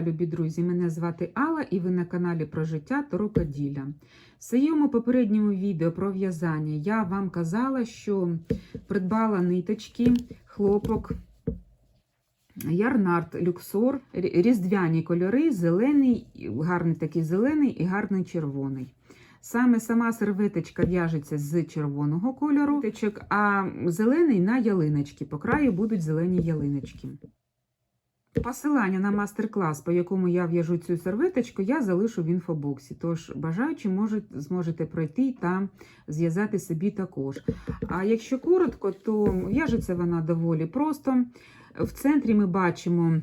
Вітаю, любі друзі! Мене звати Алла і ви на каналі про життя та рукоділля. В своєму попередньому відео про в'язання я вам казала, що придбала ниточки, хлопок, ярнард, люксор, різдвяні кольори, зелений, гарний такий зелений і гарний червоний. Саме сама серветочка в'яжеться з червоного кольору, а зелений на ялиночки. По краю будуть зелені ялиночки. Посилання на мастер-клас, по якому я в'яжу цю серветочку, я залишу в інфобоксі. Тож бажаючи можуть, зможете пройти та зв'язати собі також. А якщо коротко, то в'яжеться вона доволі просто. В центрі ми бачимо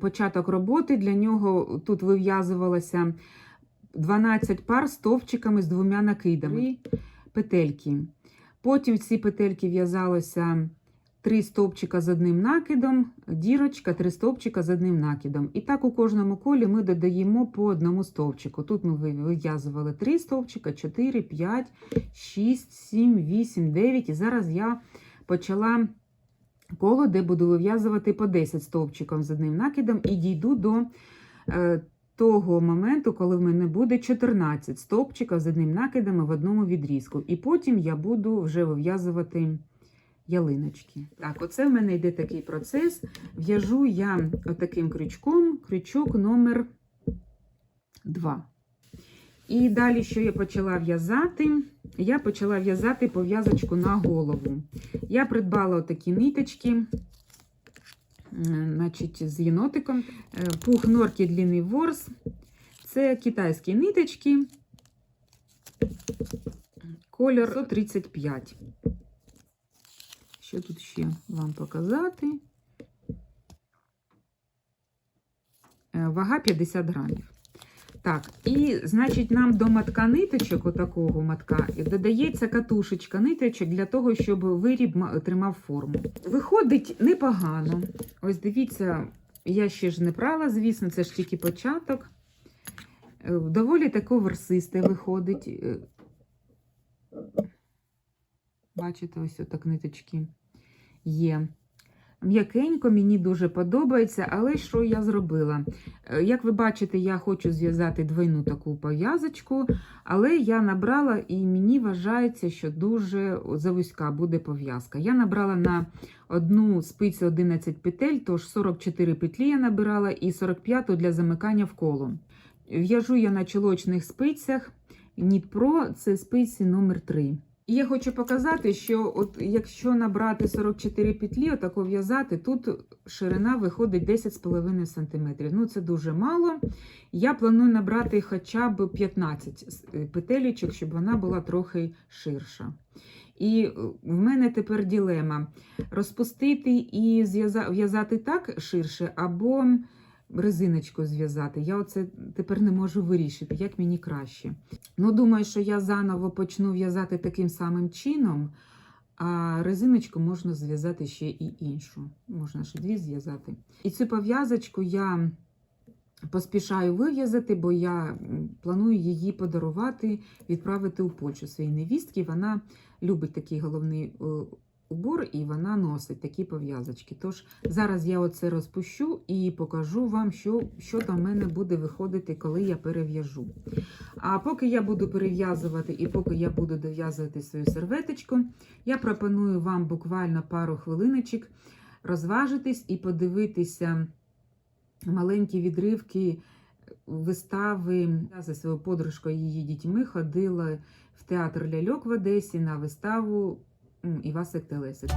початок роботи. Для нього тут вив'язувалося 12 пар стовпчиками з двома накидами. Петельки. Потім ці петельки в'язалося три стовпчика з одним накидом, дірочка, три стовпчика з одним накидом. І так у кожному колі ми додаємо по одному стовпчику. Тут ми вив'язували три стовпчика, 4, 5, 6, 7, 8, 9. І зараз я почала коло, де буду вив'язувати по 10 стовпчиків з одним накидом і дійду до е, того моменту, коли в мене буде 14 стовпчиків з одним накидом в одному відрізку. І потім я буду вже вив'язувати ялиночки. Так, оце в мене йде такий процес. В'яжу я отаким крючком, крючок номер 2. І далі, що я почала в'язати, я почала в'язати пов'язочку на голову. Я придбала отакі ниточки, значить, з єнотиком. Е, Пух норки длинний ворс. Це китайські ниточки. Колір 135. Що тут ще вам показати? Е, Вага 50 грамів. Так, і, значить, нам до матка ниточок, отакого матка, додається катушечка ниточок для того, щоб виріб ма- тримав форму. Виходить непогано. Ось дивіться, я ще ж не прала, звісно, це ж тільки початок. Е, Доволі тако версисте виходить. Е, Бачите, ось отак ниточки є. М'якенько, мені дуже подобається, але що я зробила? Е, Як ви бачите, я хочу зв'язати двойну таку пов'язочку, але я набрала і мені вважається, що дуже завузька буде пов'язка. Я набрала на одну спицю 11 петель, тож 44 петлі я набирала і 45 для замикання в коло. В'яжу я на чолочних спицях Pro, це спиці номер 3. І я хочу показати, що от якщо набрати 44 петлі, отако в'язати, тут ширина виходить 10,5 см. Ну, це дуже мало. Я планую набрати хоча б 15 с- е, петелечок, щоб вона була трохи ширша. І е, в мене тепер ділема: розпустити і в'язати так ширше, або резиночку зв'язати. Я оце тепер не можу вирішити, як мені краще. Ну, думаю, що я заново почну в'язати таким самим чином, а резиночку можна зв'язати ще і іншу. Можна ще дві зв'язати. І цю пов'язочку я поспішаю вив'язати, бо я планую її подарувати, відправити у Польщу своїй невістці. Вона любить такий головний е, убор і вона носить такі пов'язочки. Тож зараз я оце розпущу і покажу вам, що, що там в мене буде виходити, коли я перев'яжу. А поки я буду перев'язувати і поки я буду дов'язувати свою серветочку, я пропоную вам буквально пару хвилиночок розважитись і подивитися маленькі відривки вистави. Я за своєю подружкою її дітьми ходила в театр ляльок в Одесі на виставу м, як Телесик.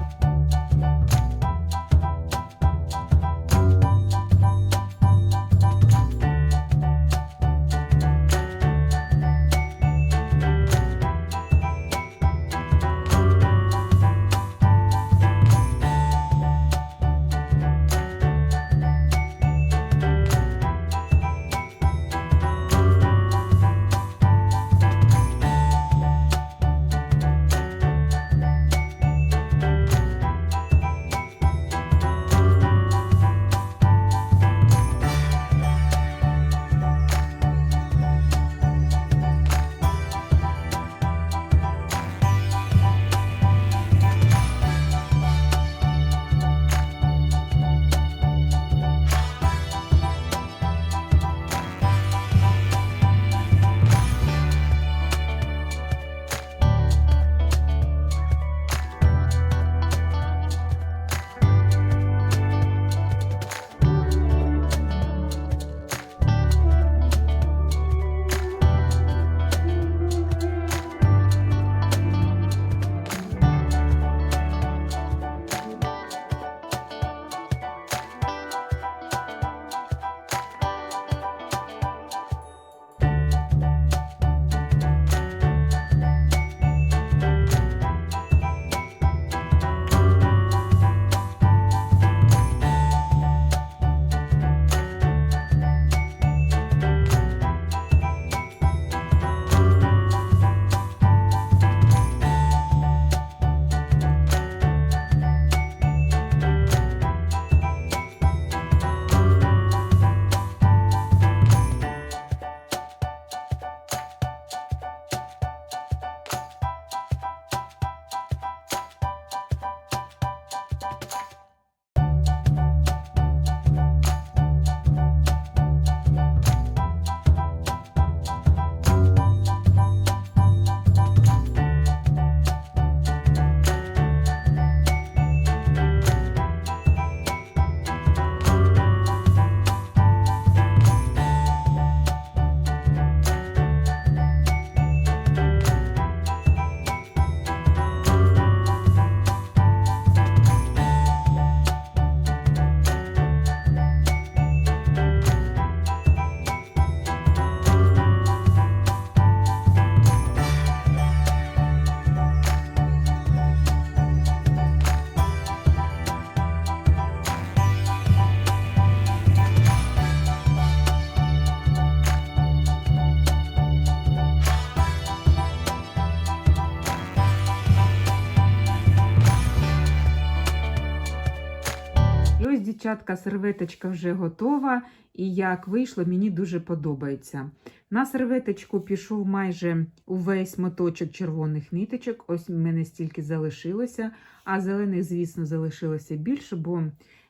Дівчатка, серветочка вже готова, і як вийшло, мені дуже подобається. На серветочку пішов майже увесь моточок червоних ниточок. Ось в мене стільки залишилося, а зелених, звісно, залишилося більше, бо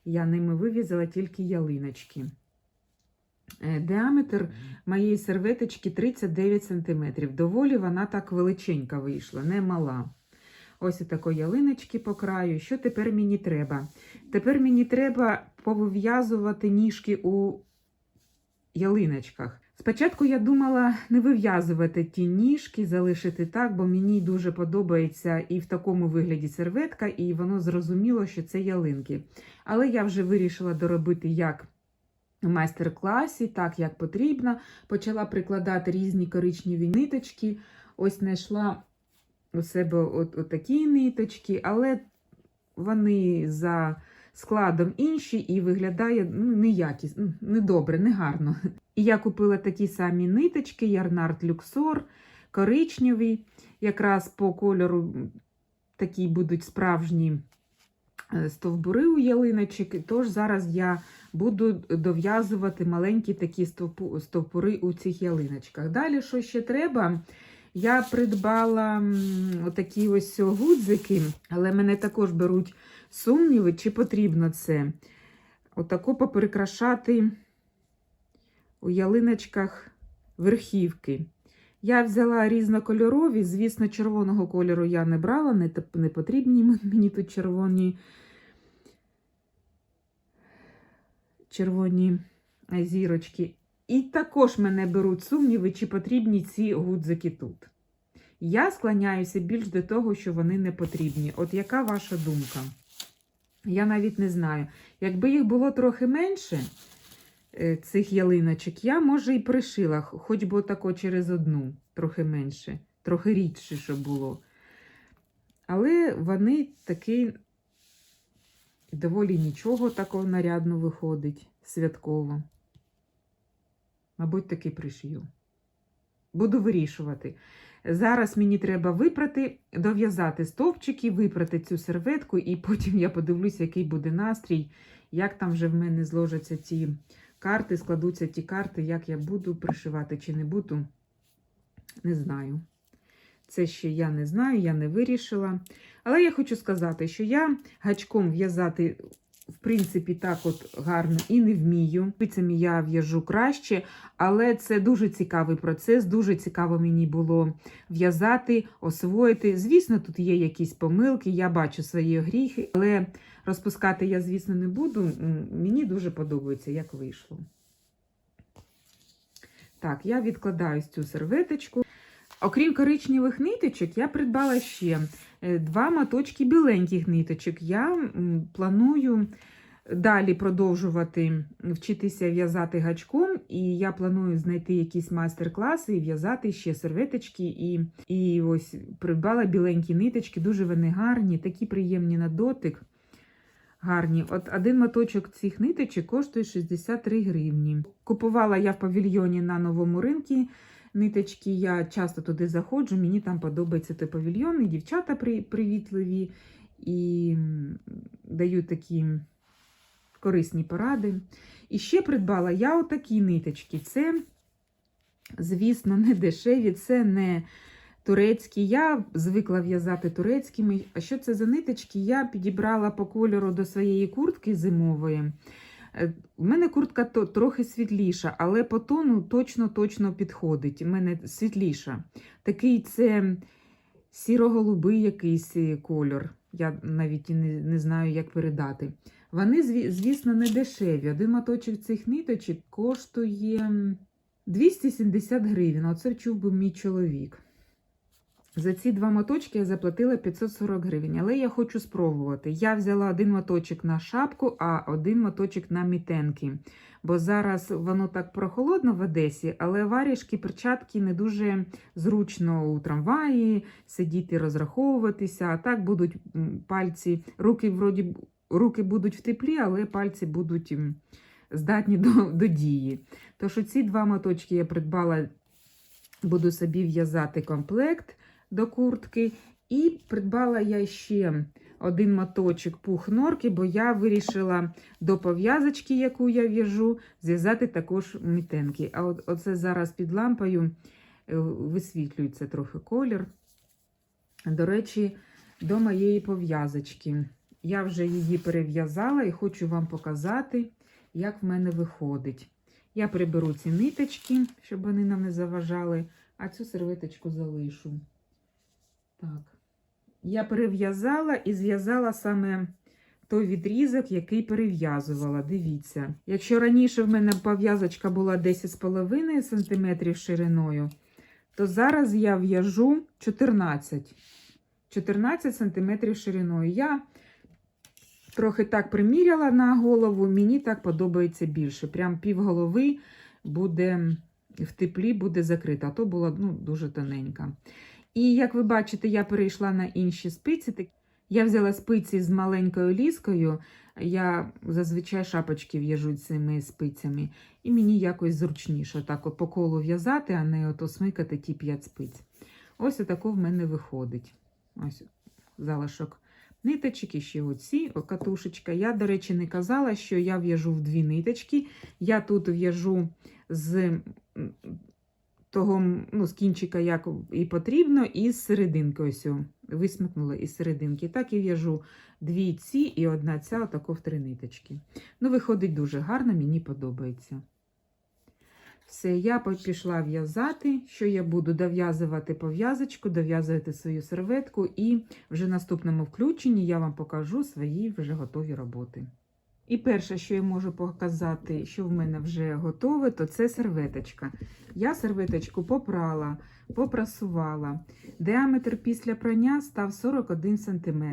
я ними вив'язала тільки ялиночки. Е, Діаметр моєї серветочки 39 см. Доволі вона так величенька вийшла, не мала. Ось отакої ялиночки по краю. Що тепер мені треба? Тепер мені треба повив'язувати ніжки у ялиночках. Спочатку я думала не вив'язувати ті ніжки, залишити так, бо мені дуже подобається і в такому вигляді серветка, і воно зрозуміло, що це ялинки. Але я вже вирішила доробити як в майстер-класі, так як потрібно. Почала прикладати різні коричневі ниточки. Ось знайшла у себе от, от такі ниточки, але вони за складом інші і виглядає ну, неякісно, ну, недобре, негарно. І я купила такі самі ниточки, Ярнард Люксор, коричневі, якраз по кольору такі будуть справжні е, стовбури у ялиночок. Тож зараз я буду дов'язувати маленькі такі стовпу- стовпури у цих ялиночках. Далі, що ще треба? Я придбала м, отакі ось гудзики, але мене також беруть сумніви, чи потрібно це. Отако поперекрашати у ялиночках верхівки. Я взяла різнокольорові, звісно, червоного кольору я не брала, не, не потрібні мені тут червоні, червоні зірочки. І також мене беруть сумніви, чи потрібні ці гудзики тут. Я склоняюся більш до того, що вони не потрібні. От яка ваша думка? Я навіть не знаю. Якби їх було трохи менше, е, цих ялиночок, я, може, і пришила, хоч би отако через одну, трохи менше, трохи рідше, щоб було. Але вони таки доволі нічого такого нарядно виходить, святково. Мабуть, таки пришию. Буду вирішувати. Зараз мені треба випрати, дов'язати стовпчики, випрати цю серветку, і потім я подивлюся, який буде настрій, як там вже в мене зложаться ці карти, складуться ті карти, як я буду пришивати чи не буду. Не знаю. Це ще я не знаю, я не вирішила. Але я хочу сказати, що я гачком в'язати, в принципі, так от гарно і не вмію. Спицями я в'яжу краще, але це дуже цікавий процес. Дуже цікаво мені було в'язати, освоїти. Звісно, тут є якісь помилки, я бачу свої гріхи, але розпускати я, звісно, не буду. Мені дуже подобається, як вийшло. Так, я відкладаю цю серветочку. Окрім коричневих ниточок, я придбала ще два моточки біленьких ниточок. Я планую далі продовжувати вчитися в'язати гачком, і я планую знайти якісь майстер-класи і в'язати ще серветочки. І, і ось придбала біленькі ниточки, дуже вони гарні, такі приємні на дотик. Гарні. От один моточок цих ниточок коштує 63 гривні. Купувала я в павільйоні на новому ринку ниточки. Я часто туди заходжу, мені там подобається той павільйон, і дівчата при, привітливі і дають такі корисні поради. І ще придбала я отакі ниточки. Це, звісно, не дешеві, це не турецькі. Я звикла в'язати турецькими. А що це за ниточки? Я підібрала по кольору до своєї куртки зимової. Е, У мене куртка то, трохи світліша, але по тону точно-точно підходить. У мене світліша. Такий це сіро-голубий якийсь е, кольор. Я навіть не, не знаю, як передати. Вони, звісно, не дешеві. Один моточок цих ниточок коштує 270 гривень. Оце чув би мій чоловік. За ці два моточки я заплатила 540 гривень, але я хочу спробувати. Я взяла один моточок на шапку, а один моточок на мітенки. Бо зараз воно так прохолодно в Одесі, але варішки, перчатки не дуже зручно у трамваї сидіти, розраховуватися. А так будуть пальці, руки вроді руки будуть в теплі, але пальці будуть здатні до, до дії. Тож ці два моточки я придбала, буду собі в'язати комплект до куртки. І придбала я ще один моточок пух норки, бо я вирішила до пов'язочки, яку я в'яжу, зв'язати також мітенки. А от оце зараз під лампою е, висвітлюється трохи колір. До речі, до моєї пов'язочки. Я вже її перев'язала і хочу вам показати, як в мене виходить. Я приберу ці ниточки, щоб вони нам не заважали, а цю серветочку залишу. Так. Я перев'язала і зв'язала саме той відрізок, який перев'язувала. Дивіться. Якщо раніше в мене пов'язочка була 10,5 см шириною, то зараз я в'яжу 14 14 см шириною. Я трохи так приміряла на голову, мені так подобається більше. Прям пів голови буде в теплі, буде закрита, а то була ну, дуже тоненька. І як ви бачите, я перейшла на інші спиці. Я взяла спиці з маленькою ліскою. Я зазвичай шапочки в'яжу цими спицями, і мені якось зручніше так по колу в'язати, а не ото смикати ті 5 спиць. Ось отако в мене виходить. Ось залишок ниточок, і ще оці катушечка. Я, до речі, не казала, що я в'яжу в дві ниточки. Я тут в'яжу з того, ну, з кінчика, як і потрібно, і з серединки. Ось висмикнула із серединки. Так і в'яжу дві ці і одна ця, отако в три ниточки. Ну, виходить дуже гарно, мені подобається. Все, я пішла в'язати. Що я буду дов'язувати пов'язочку, дов'язувати свою серветку, і вже в наступному включенні я вам покажу свої вже готові роботи. І перше, що я можу показати, що в мене вже готове, то це серветочка. Я серветочку попрала, попрасувала. Діаметр після прання став 41 см.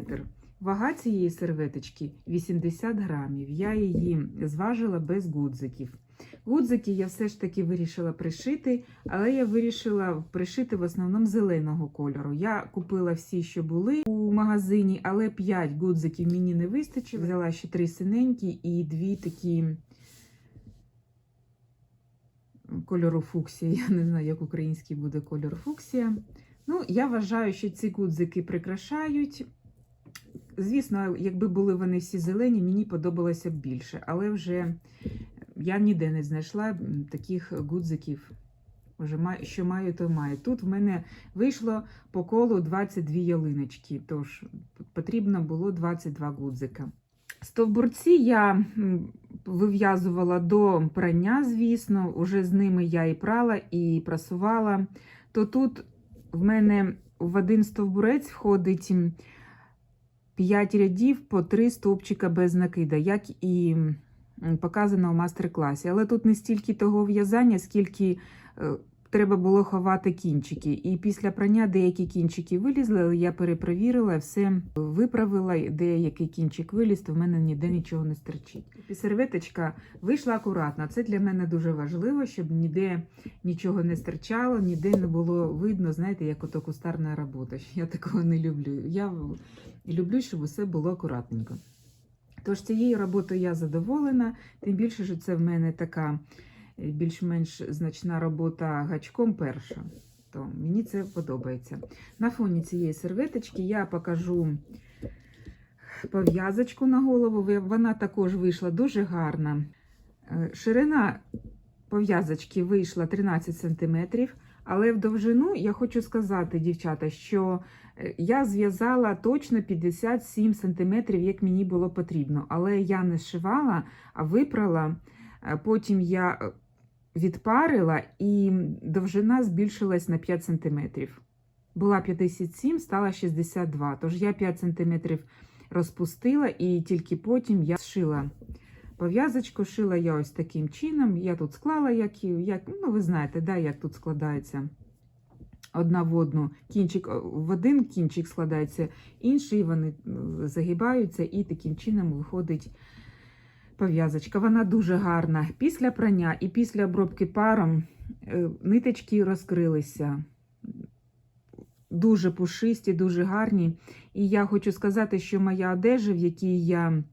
Вага цієї серветочки 80 грамів. Я її зважила без гудзиків. Гудзики я все ж таки вирішила пришити, але я вирішила пришити в основному зеленого кольору. Я купила всі, що були у магазині, але 5 гудзиків мені не вистачило. Взяла ще 3 синенькі і дві такі кольору фуксія. Я не знаю, як український буде кольор фуксія. Ну, я вважаю, що ці гудзики прикрашають. Звісно, якби були вони всі зелені, мені подобалося б більше, але вже я ніде не знайшла таких гудзиків. Вже що маю, то маю. Тут в мене вийшло по колу 22 ялиночки, тож потрібно було 22 гудзика. Стовбурці я вив'язувала до прання, звісно, уже з ними я і прала, і прасувала. То тут в мене в один стовбурець входить 5 рядів по 3 стовпчика без накида, як і м, показано в мастер-класі. Але тут не стільки того в'язання, скільки е, треба було ховати кінчики. І після прання деякі кінчики вилізли, але я перепровірила, все виправила, деякий кінчик виліз, то в мене ніде нічого не стерчить. Серветочка вийшла акуратно. Це для мене дуже важливо, щоб ніде нічого не стирчало, ніде не було видно, знаєте, як ото кустарна робота. Я такого не люблю. Я люблю, щоб усе було акуратненько. Тож цією роботою я задоволена, тим більше, що це в мене така е, більш-менш значна робота гачком перша. То мені це подобається. На фоні цієї серветочки я покажу пов'язочку на голову. Вона також вийшла дуже гарна. Е, Ширина пов'язочки вийшла 13 см, але в довжину я хочу сказати, дівчата, що я зв'язала точно 57 см, як мені було потрібно. Але я не зшивала, а випрала. Е, Потім я е, відпарила і довжина збільшилась на 5 см. Була 57, стала 62. Тож я 5 см розпустила і тільки потім я зшила пов'язочку. Шила я ось таким чином. Я тут склала, як, як ну ви знаєте, да, як тут складається одна в одну. Кінчик в один кінчик складається, інший вони е, загибаються, і таким чином виходить пов'язочка. Вона дуже гарна. Після прання і після обробки паром е, ниточки розкрилися. Дуже пушисті, дуже гарні. І я хочу сказати, що моя одежа, в якій я,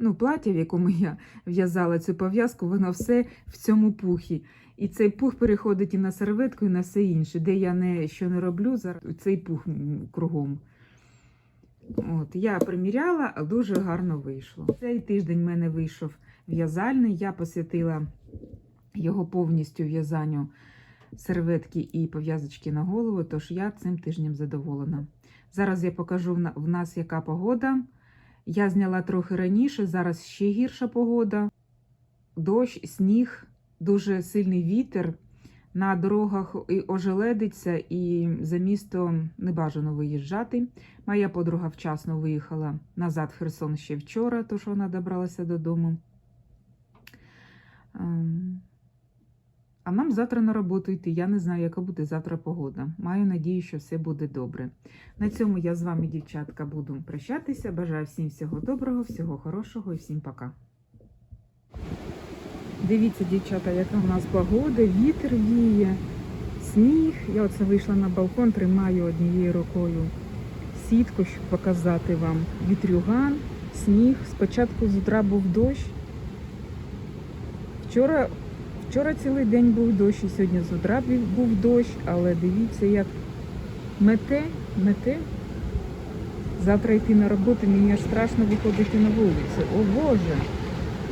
ну, плаття, в якому я в'язала цю пов'язку, воно все в цьому пухі. І цей пух переходить і на серветку, і на все інше. Де я не, що не роблю, зараз цей пух кругом. От, я приміряла, а дуже гарно вийшло. Цей тиждень в мене вийшов в'язальний. Я посвятила його повністю в'язанню серветки і пов'язочки на голову, тож я цим тижнем задоволена. Зараз я покажу в нас, яка погода. Я зняла трохи раніше, зараз ще гірша погода. Дощ, сніг, дуже сильний вітер. На дорогах і ожеледиться, і за місто не бажано виїжджати. Моя подруга вчасно виїхала назад в Херсон ще вчора, тож вона добралася додому. А нам завтра на роботу йти. Я не знаю, яка буде завтра погода. Маю надію, що все буде добре. На цьому я з вами, дівчатка, буду прощатися. Бажаю всім всього доброго, всього хорошого і всім пока. Дивіться, дівчата, яка в нас погода, вітер віє, сніг. Я оце вийшла на балкон, тримаю однією рукою сітку, щоб показати вам вітрюган, сніг. Спочатку з утра був дощ. Вчора, вчора цілий день був дощ, і сьогодні з утра був дощ, але дивіться, як мете, мете. Завтра йти на роботу, мені аж страшно виходити на вулицю. О Боже!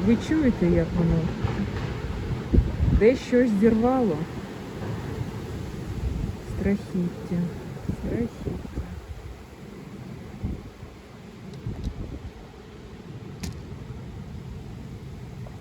Ви чуєте, як воно? Десь щось зірвало. Страхіття. Страхіття.